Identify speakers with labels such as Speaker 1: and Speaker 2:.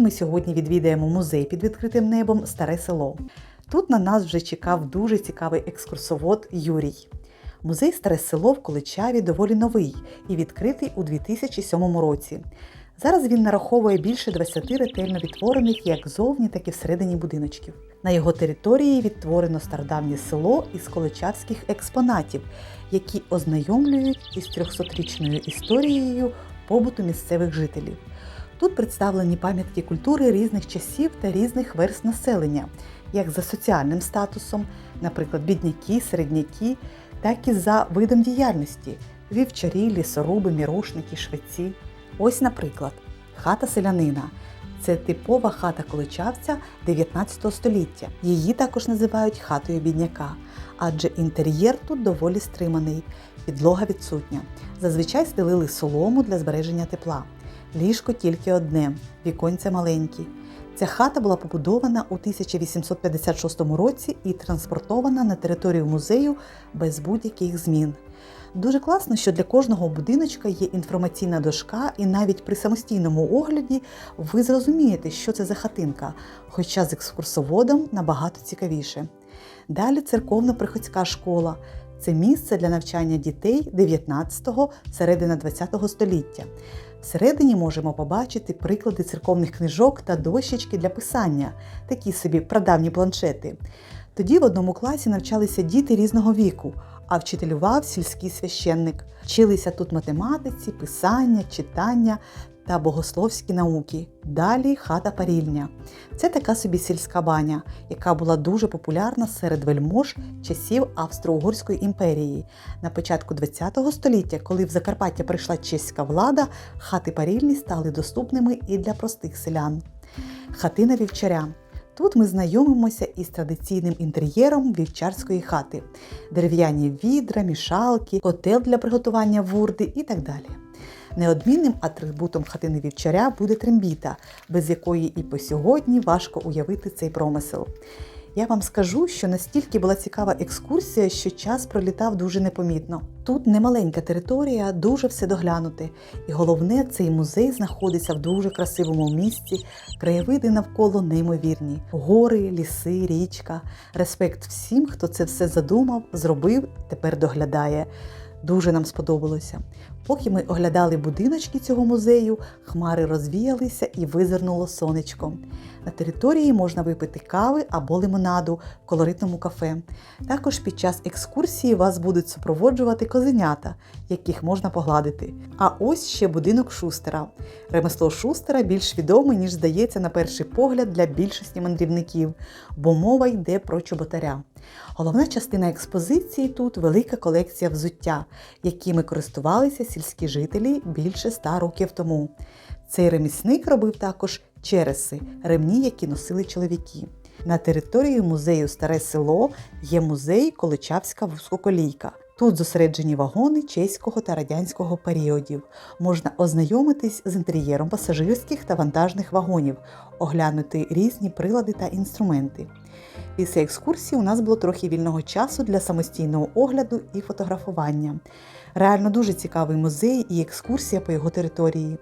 Speaker 1: Ми сьогодні відвідаємо музей під відкритим небом Старе село. Тут на нас вже чекав дуже цікавий екскурсовод Юрій. Музей Старе село в Количаві доволі новий і відкритий у 2007 році. Зараз він нараховує більше 20 ретельно відтворених як зовні, так і всередині будиночків. На його території відтворено стародавнє село із количавських експонатів, які ознайомлюють із 300-річною історією побуту місцевих жителів. Тут представлені пам'ятки культури різних часів та різних верст населення, як за соціальним статусом, наприклад, бідняки, середняки, так і за видом діяльності вівчарі, лісоруби, мірошники, швеці. Ось, наприклад, хата селянина. Це типова хата количавця 19 століття. Її також називають хатою бідняка, адже інтер'єр тут доволі стриманий, підлога відсутня. Зазвичай стелили солому для збереження тепла. Ліжко тільки одне, віконця маленькі. Ця хата була побудована у 1856 році і транспортована на територію музею без будь-яких змін. Дуже класно, що для кожного будиночка є інформаційна дошка, і навіть при самостійному огляді ви зрозумієте, що це за хатинка, хоча з екскурсоводом набагато цікавіше. Далі церковно-приходська школа. Це місце для навчання дітей 19-го, середина 20-го століття. Всередині можемо побачити приклади церковних книжок та дощечки для писання, такі собі прадавні планшети. Тоді в одному класі навчалися діти різного віку, а вчителював сільський священник. Вчилися тут математиці, писання, читання та богословські науки. Далі хата парільня. Це така собі сільська баня, яка була дуже популярна серед вельмож часів Австро-Угорської імперії. На початку ХХ століття, коли в Закарпаття прийшла чеська влада, хати парільні стали доступними і для простих селян. Хатина вівчаря. Тут ми знайомимося із традиційним інтер'єром вівчарської хати: дерев'яні відра, мішалки, котел для приготування вурди і так далі. Неодмінним атрибутом хатини вівчаря буде трембіта, без якої і по сьогодні важко уявити цей промисел. Я вам скажу, що настільки була цікава екскурсія, що час пролітав дуже непомітно. Тут немаленька територія, дуже все доглянути. І головне, цей музей знаходиться в дуже красивому місці, краєвиди навколо неймовірні: гори, ліси, річка. Респект всім, хто це все задумав, зробив, тепер доглядає. Дуже нам сподобалося. Поки ми оглядали будиночки цього музею, хмари розвіялися і визирнуло сонечко. На території можна випити кави або лимонаду в колоритному кафе. Також під час екскурсії вас будуть супроводжувати козенята, яких можна погладити. А ось ще будинок Шустера. Ремесло Шустера більш відоме, ніж здається на перший погляд для більшості мандрівників, бо мова йде про чоботаря. Головна частина експозиції тут велика колекція взуття, якими користувалися сільські жителі більше ста років тому. Цей ремісник робив також череси, ремні, які носили чоловіки. На території музею Старе село є музей Количавська вузькоколійка. Тут зосереджені вагони чеського та радянського періодів. Можна ознайомитись з інтер'єром пасажирських та вантажних вагонів, оглянути різні прилади та інструменти. Після екскурсії у нас було трохи вільного часу для самостійного огляду і фотографування. Реально дуже цікавий музей і екскурсія по його території.